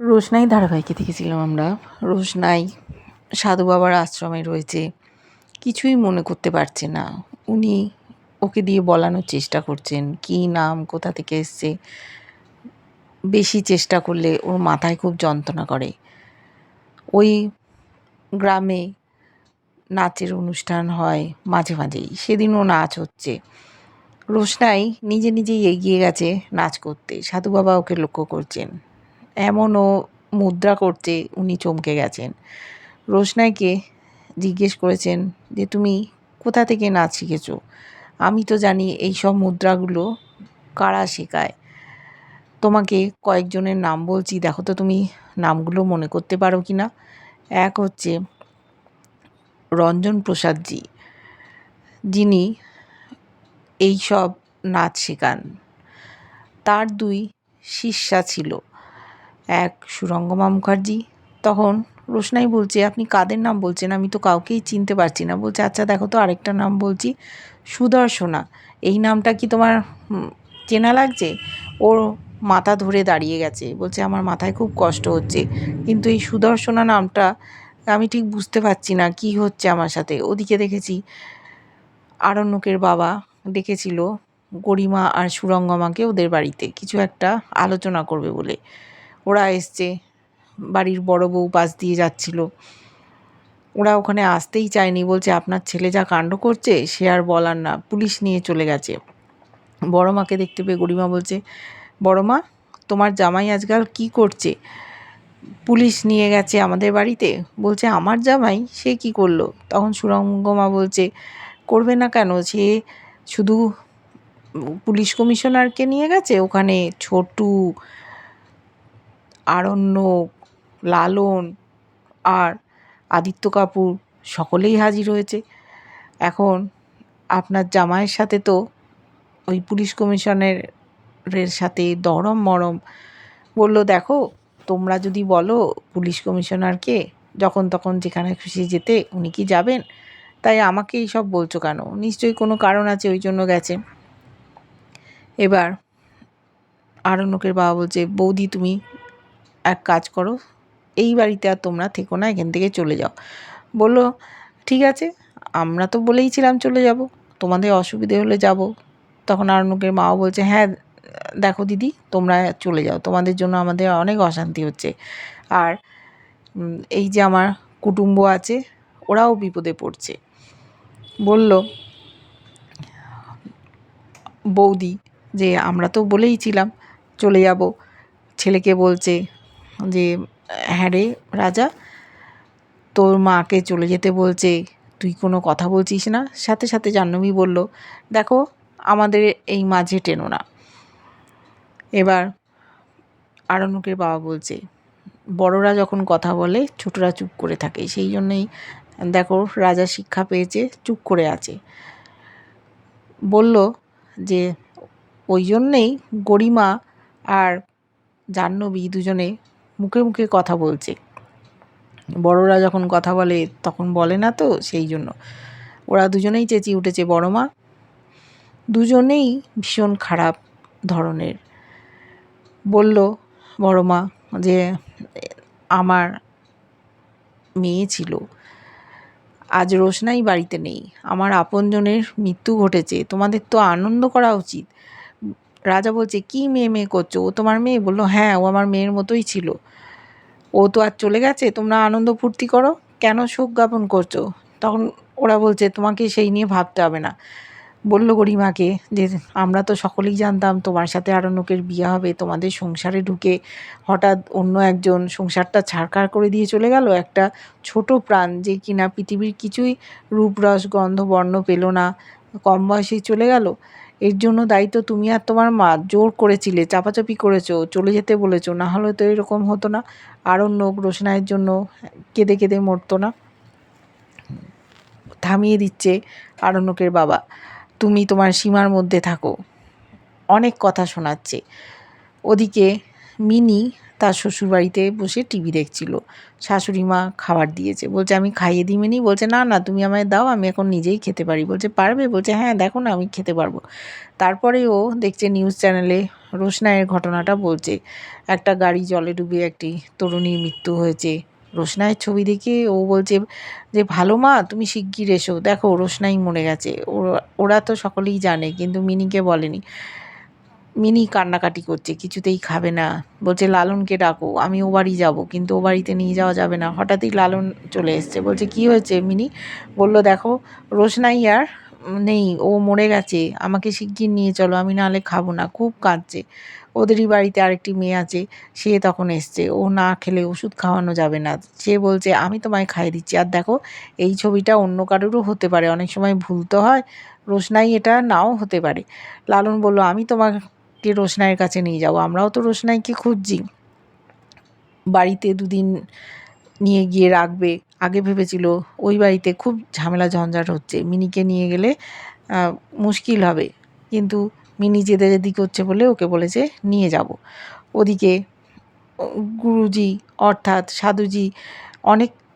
রোশনাই ধারাবাহিকে দেখেছিলাম আমরা। রোশনাই, সাধু বাবার আশ্রমে রয়েছে। কিছুই মনে করতে পারছে না। উনি ওকে দিয়ে বলানোর চেষ্টা করছেন, কী নাম, কোথা থেকে এসছে। বেশি চেষ্টা করলে ওর মাথায় খুব যন্ত্রণা করে। ওই গ্রামে নাচের অনুষ্ঠান হয় মাঝে মাঝেই। সেদিনও নাচ হচ্ছে। রোশনাই নিজে নিজেই এগিয়ে গেছে নাচ করতে। সাধু বাবা ওকে লক্ষ্য করছেন। এমনও মুদ্রা করতে উনি চমকে গেছেন। রোশনাইকে জিজ্ঞেস করেছেন যে, তুমি কোথা থেকে নাচ শিখেছো? আমি তো জানি এই সব মুদ্রাগুলো কারা শেখায়। তোমাকে কয়েকজনের নাম বলছি, দেখো তো তুমি নামগুলো মনে করতে পারো কি না এক হচ্ছে রঞ্জন প্রসাদজি, যিনি এই সব নাচ শেখান। তার দুই শিষ্যা ছিল। এক সুরঙ্গমা মুখার্জি। তখন রোশনাই বলছে, আপনি কাদের নাম বলছেন? আমি তো কাউকেই চিনতে পারছি না। বলছে আচ্ছা দেখো তো আরেকটা নাম বলছি, সুদর্শনা। এই নামটা কি তোমার চেনা লাগছে? ওর মাথা ধরে দাঁড়িয়ে গেছে। বলছে, আমার মাথায় খুব কষ্ট হচ্ছে, কিন্তু এই সুদর্শনা নামটা আমি ঠিক বুঝতে পারছি না, কি হচ্ছে আমার সাথে? ওদিকে দেখেছি আরণ্যকের বাবা ডেকেছিল গরিমা আর সুরঙ্গমাকে ওদের বাড়িতে। কিছু একটা আলোচনা করবে বলে। ওরা এসছে, বাড়ির বড় বউ পাশ দিয়ে যাচ্ছিল। ওরা ওখানে আসতেই চায়নি, বলছে আপনার ছেলে যা কাণ্ড করছে, সে আর বলার না, পুলিশ নিয়ে চলে গেছে। বড় মাকে দেখতে পেয়ে গরিমা বলছে, বড় মা, তোমার জামাই আজকাল কি করছে? পুলিশ নিয়ে গেছে আমাদের বাড়িতে? বলছে, আমার জামাই, সে কি করল? তখন সুরঙ্গমা বলছে, করবে না কেন? সে শুধু পুলিশ কমিশনারকে নিয়ে গেছে? ওখানে ছোটু আরণ্যক লালন আর আদিত্য কাপুর সকলেই হাজির হয়েছে। এখন আপনার জামাইয়ের সাথে তো ওই পুলিশ কমিশনারের সাথে দরম মরম। বলল, দেখো, তোমরা যদি বলো পুলিশ কমিশনারকে, যখন তখন যেখানে খুশি যেতে, উনি কি যাবেন? তাই আমাকে এইসব বলছো কেন? নিশ্চয়ই কোনো কারণ আছে ওই জন্য গেছে। এবার আরণ্যকের বাবা বলছে, বৌদি, তুমি এক কাজ করো, এই বাড়িতে আর তোমরা থেকো না, এখান থেকে চলে যাও। বলল, ঠিক আছে, আমরা তো বলেইছিলাম চলে যাব, তোমাদের অসুবিধে হলে যাব। তখন আরণ্যকের মাও বলছে হ্যাঁ দেখো দিদি, তোমরা চলে যাও, তোমাদের জন্য আমাদের অনেক অশান্তি হচ্ছে। আর এই যে আমার কুটুম্ব আছে, ওরাও বিপদে পড়ছে। বলল, বৌদি, যে আমরা তো বলেইছিলাম চলে যাব। ছেলেকে বলছে যে হ্যাঁ রে রাজা, তোর মাকে চলে যেতে বলছে, তুই কোনো কথা বলছিস না? সাথে সাথে জাহ্নবী বলল, দেখো, আমাদের এই মাঝে টেনো না। এবার আরণ্যকের বাবা বলছে, বড়রা যখন কথা বলে, ছোটরা চুপ করে থাকে, সেই জন্যই দেখো, রাজা শিক্ষা পেয়েছে, চুপ করে আছে। বলল যে, ওই জন্যেই গরিমা আর জাহ্নবী দুজনে মুখে মুখে কথা বলছে। বড়রা যখন কথা বলে, তখন বলে না তো সেই জন্য। ওরা দুজনেই চেঁচিয়ে উঠেছে, বড় মা, দুজনেই ভীষণ খারাপ ধরনের। বলল, বড় মা, যে আমার মেয়ে ছিল, আজ রোশনাই বাড়িতে নেই। আমার আপনজনের মৃত্যু ঘটেছে। তোমাদের তো আনন্দ করা উচিত। রাজা বলছে, কি মেয়ে মেয়ে করছ? ও তোমার মেয়ে? বলল হ্যাঁ ও আমার মেয়ের মতোই ছিল। ও তো আর চলে গেছে, তোমরা আনন্দ ফুর্তি করো। কেন শোক জ্ঞাপন করছ? তখন ওরা বলছে, তোমাকে সেই নিয়ে ভাবতে হবে না। বলল গরিমাকে যে, আমরা তো সকলেই জানতাম তোমার সাথে আরণ্যকের বিয়ে হবে, তোমাদের সংসারে ঢুকে হঠাৎ অন্য একজন সংসারটা ছাড়কার করে দিয়ে চলে গেল। একটা ছোট প্রাণ যে কিনা পৃথিবীর কিছুই রূপ রস গন্ধ বর্ণ পেল না। কম বয়সেই চলে গেল। এর জন্য দায়িত্ব তুমি আর তোমার মা। জোর করেছিলে, চাপাচাপি করেছ, চলে যেতে বলেছ, না হলে তো এরকম হতো না। আরণ্যক রোশনাইয়ের জন্য কেঁদে কেঁদে মরতো না। থামিয়ে দিচ্ছে আরণ্যকের বাবা। তুমি তোমার সীমার মধ্যে থাকো। অনেক কথা শোনাচ্ছে। ওদিকে মিনি তার শ্বশুরবাড়িতে বসে টিভি দেখছিল। শাশুড়ি মা খাবার দিয়েছে। বলছে, আমি খাইয়ে দিইনি বলছে, না না, তুমি আমায় দাও, আমি এখন নিজেই খেতে পারি। বলছে, পারবে? বলছে হ্যাঁ দেখো না, আমি খেতে পারব। তারপরে ও দেখছে নিউজ চ্যানেলে রোশনায়ের ঘটনাটা বলছে, একটা গাড়ি জলে ডুবে একটি তরুণীর মৃত্যু হয়েছে। রোশনাইয়ের ছবি দেখে ও বলছে যে, ভালো মা, তুমি শিগগির এসো। দেখো, রোশনাই মরে গেছে। ওরা তো সকলেই জানে, কিন্তু মিনিকে বলেনি। মিনি কান্নাকাটি করছে, কিছুতেই খাবে না। বলছে, লালনকে ডাকো, আমি ও বাড়ি যাব, কিন্তু ও বাড়িতে নিয়ে যাওয়া যাবে না। হঠাৎই লালন চলে এসছে। বলছে, কি হয়েছে মিনি? বলল, দেখো, রোশনাই আর নেই, ও মরে গেছে, আমাকে শিগগির নিয়ে চলো, আমি নাহলে খাব না। খুব কাঁদছে। ওদেরই বাড়িতে আরেকটি মেয়ে আছে, সে তখন এসছে। ও না খেলে ওষুধ খাওয়ানো যাবে না। সে বলছে, আমি তোমায় খাইয়ে দিচ্ছি। আর দেখো, এই ছবিটা অন্য কারোরও হতে পারে। অনেক সময় ভুল তো হয়, রোশনাই এটা নাও হতে পারে। লালন বলল, আমি তোমাকে রোশনাইয়ের কাছে নিয়ে যাব। আমরাও তো রোশনাইকে খুঁজছি। বাড়িতে দুদিন নিয়ে গিয়ে রাখবে, আগে ভেবেছিল। ওই বাড়িতে খুব ঝামেলা ঝঞ্ঝাট হচ্ছে। মিনিকে নিয়ে গেলে মুশকিল হবে। কিন্তু মিনি যেতে যেদি করছে বলে ওকে বলেছে, নিয়ে যাব। ওদিকে গুরুজি অর্থাৎ সাধুজি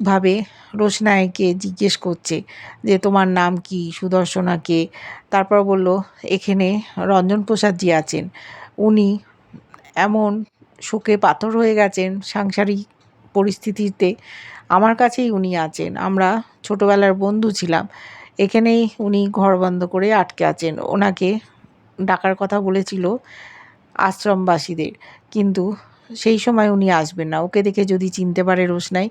অনেকভাবে রোশনাইকে জিজ্ঞেস করছে যে, তোমার নাম কি? সুদর্শনাকে তারপর বলল, এখানে রঞ্জন প্রসাদজি আছেন। উনি এমন শোকে পাথর হয়ে গেছেন সাংসারিক পরিস্থিতিতে। আমার কাছেই উনি আছেন। আমরা ছোটোবেলার বন্ধু ছিলাম। এখানেই উনি ঘর বন্ধ করে আটকে আছেন। ওনাকে ডাকার কথা বলেছিল আশ্রমবাসীদের। কিন্তু সেই সময় উনি আসবেন না। ওকে দেখে যদি চিনতে পারে রোশনাই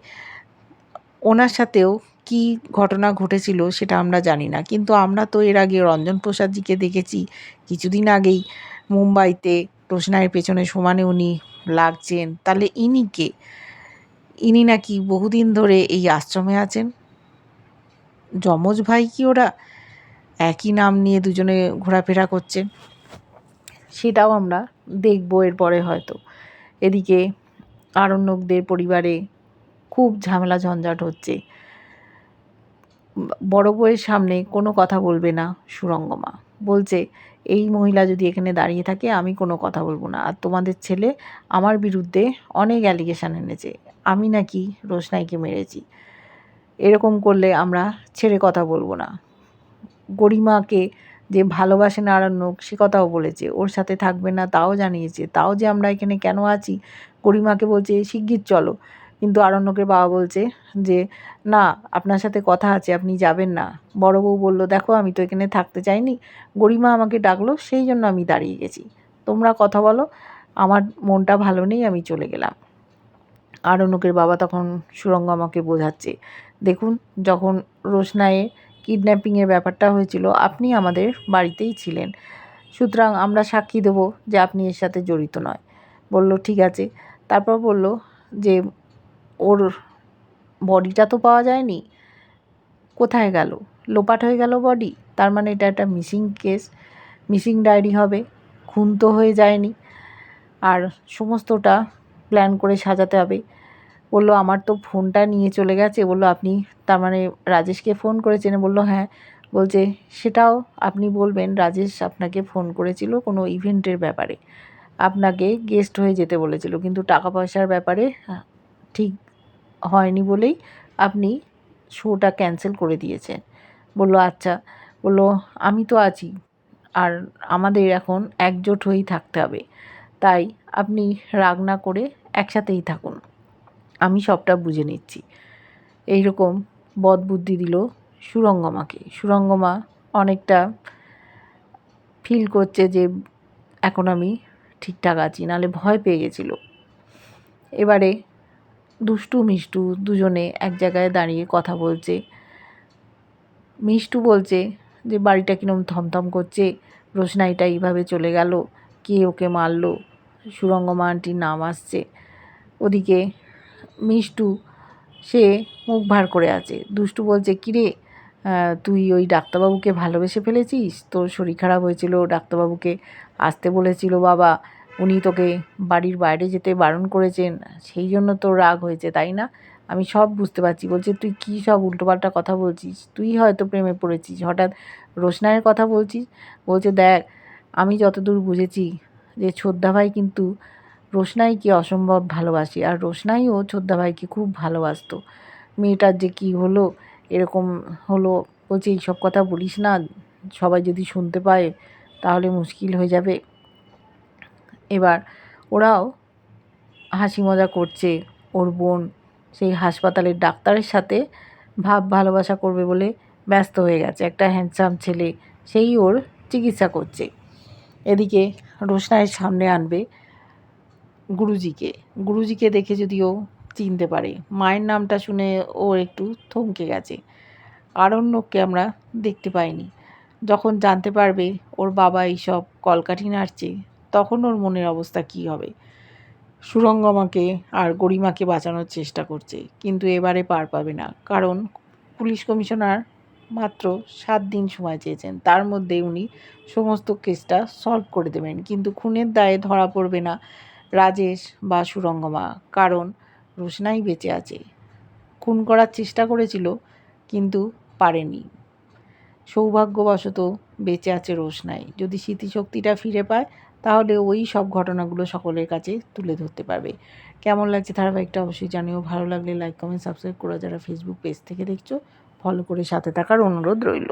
ওনার সাথেও কি ঘটনা ঘটেছিল সেটা আমরা জানি না। কিন্তু আমরা তো এর আগে রঞ্জন প্রসাদজিকে দেখেছি কিছুদিন আগেই মুম্বাইতে। রোশনাইয়ের পেছনে সমানে উনি লাগছেন। তাহলে ইনি কে? ইনি নাকি বহুদিন ধরে এই আশ্রমে আছেন? যমজ ভাই কি ওরা একই নাম নিয়ে দুজনে ঘোরাফেরা করছেন? সেটাও আমরা দেখব এরপরে হয়তো। এদিকে আরণ্যকদের পরিবারে খুব ঝামেলা ঝঞ্ঝাট হচ্ছে। বড় বউয়ের সামনে কোনো কথা বলবে না সুরঙ্গমা। বলছে, এই মহিলা যদি এখানে দাঁড়িয়ে থাকে, আমি কোনো কথা বলব না। আর তোমাদের ছেলে আমার বিরুদ্ধে অনেক অ্যালিগেশান এনেছে। আমি নাকি রোশনাইকে মেরেছি। এরকম করলে আমরা ছেড়ে কথা বলব না। গরিমাকে যে ভালোবাসে নারায়ণক সে কথাও বলেছে। ওর সাথে থাকবে না, তাও জানিয়েছে। তাও যে আমরা এখানে কেন আছি? গরিমাকে বলছে, শিগগির চলো। কিন্তু আরণ্যকের বাবা বলছে যে, না, আপনার সাথে কথা আছে, আপনি যাবেন না। বড় বউ বলল, দেখো, আমি তো এখানে থাকতে চাইনি। গরিমা আমাকে ডাকলো, সেই জন্য আমি দাঁড়িয়ে গেছি। তোমরা কথা বলো, আমার মনটা ভালো নেই, আমি চলে গেলাম। আরণ্যকের বাবা তখন সুরঙ্গ আমাকে বোঝাচ্ছে, দেখুন, যখন রোশনায়ে কিডন্যাপিংয়ের ব্যাপারটা হয়েছিল, আপনি আমাদের বাড়িতেই ছিলেন। সুতরাং আমরা সাক্ষী দেবো যে আপনি এর সাথে জড়িত নয়। বলল, ঠিক আছে। তারপর বলল যে ওর বডিটা তো পাওয়া যায়নি। কোথায় গেল? লোপাট হয়ে গেল বডি তার মানে এটা একটা মিসিং কেস মিসিং ডায়েরি হবে। খুন তো হয়ে যায়নি। আর সমস্তটা প্ল্যান করে সাজাতে হবে। বলল, আমার তো ফোনটা নিয়ে চলে গেছে। বলল, আপনি তার মানে রাজেশকে ফোন করেছেন? বলল হ্যাঁ। বলছে, সেটাও আপনি বলবেন। রাজেশ আপনাকে ফোন করেছিল কোনো ইভেন্টের ব্যাপারে। আপনাকে গেস্ট হয়ে যেতে বলেছিল। কিন্তু টাকা পয়সার ব্যাপারে ঠিক হয়নি বলেই আপনি শোটা ক্যান্সেল করে দিয়েছেন। বলল আচ্ছা। বলল, আমি তো আছি। আর আমাদের এখন একজোট হয়েই থাকতে হবে। তাই আপনি রাগ না করে একসাথেই থাকুন। আমি সবটা বুঝে নিচ্ছি। এই রকম বদ বুদ্ধি দিল সুরঙ্গমাকে। সুরঙ্গমা অনেকটা ফিল করছে যে এখন আমি ঠিকঠাক আছি, নাহলে ভয় পেয়ে গেছিল। এবারে দুষ্টু, মিষ্টু দুজনে এক জায়গায় দাঁড়িয়ে কথা বলছে। মিষ্টু বলছে যে, বাড়িটা কিরম থমথম করছে? রোশনাইটা এইভাবে চলে গেল। কে ওকে মারলো? সুরঙ্গমা আন্টির নাম আসছে। ওদিকে মিষ্টু, সে মুখ ভার করে আছে। দুষ্টু বলছে, কিরে তুই ওই ডাক্তারবাবুকে ভালোবেসে ফেলেছিস? তোর শরীর খারাপ হয়েছিল, ডাক্তারবাবুকে আসতে বলেছিল বাবা। উনি তোকে বাড়ির বাইরে যেতে বারণ করেছেন, সেই জন্য তোর রাগ হয়েছে, তাই না? আমি সব বুঝতে পারছি। বলছে, তুই কী সব উল্টোপাল্টা কথা বলছিস? তুই হয়তো প্রেমে পড়েছিস। হঠাৎ রোশনাইয়ের কথা বলছিস? বলছে, দেখ, আমি যতদূর বুঝেছি যে ছোদ্দা ভাই কিন্তু রোশনাইকে অসম্ভব ভালোবাসে, আর রোশনাইও ছোদ্দা ভাইকে খুব ভালোবাসতো। মেয়েটার যে কী হলো, এরকম হলো, বলছে, এইসব কথা বলিস না। সবাই যদি শুনতে পায়, তাহলে মুশকিল হয়ে যাবে। এবার ওরাও হাসি মজা করছে। ওর বোন সেই হাসপাতালের ডাক্তারের সাথে ভাব ভালোবাসা করবে বলে ব্যস্ত হয়ে গেছে। একটা হ্যান্ডসাম ছেলে, সেই ওর চিকিৎসা করছে। এদিকে রোশনাইয়ের সামনে আনবে গুরুজিকে। গুরুজিকে দেখে যদি ও চিনতে পারে। মায়ের নামটা শুনে ও একটু থমকে গেছে। আরণ্যককে আমরা দেখতে পাইনি। যখন জানতে পারবে ওর বাবা এইসব কলকাঠি নাড়ছে তখন ওর মনের অবস্থা কী হবে? সুরঙ্গমাকে আর গরিমাকে বাঁচানোর চেষ্টা করছে, কিন্তু এবারে পার পাবে না। কারণ পুলিশ কমিশনার মাত্র সাত দিন সময় চেয়েছেন। তার মধ্যে উনি সমস্ত কেসটা সলভ করে দেবেন। কিন্তু খুনের দায়ে ধরা পড়বে না রাজেশ বা সুরঙ্গমা কারণ রোশনাই বেঁচে আছে। খুন করার চেষ্টা করেছিল, কিন্তু পারেনি। সৌভাগ্যবশত বেঁচে আছে রোশনাই। যদি স্মৃতিশক্তিটা ফিরে পায় তাহলে ওই সব ঘটনাগুলো সকলের কাছে তুলে ধরতে পারবে। কেমন লাগছে ধারাবাহিকটা অবশ্যই জানিও। ভালো লাগলে লাইক কমেন্ট সাবস্ক্রাইব করে যারা ফেসবুক পেজ থেকে দেখছ ফলো করে সাথে থাকার অনুরোধ রইল।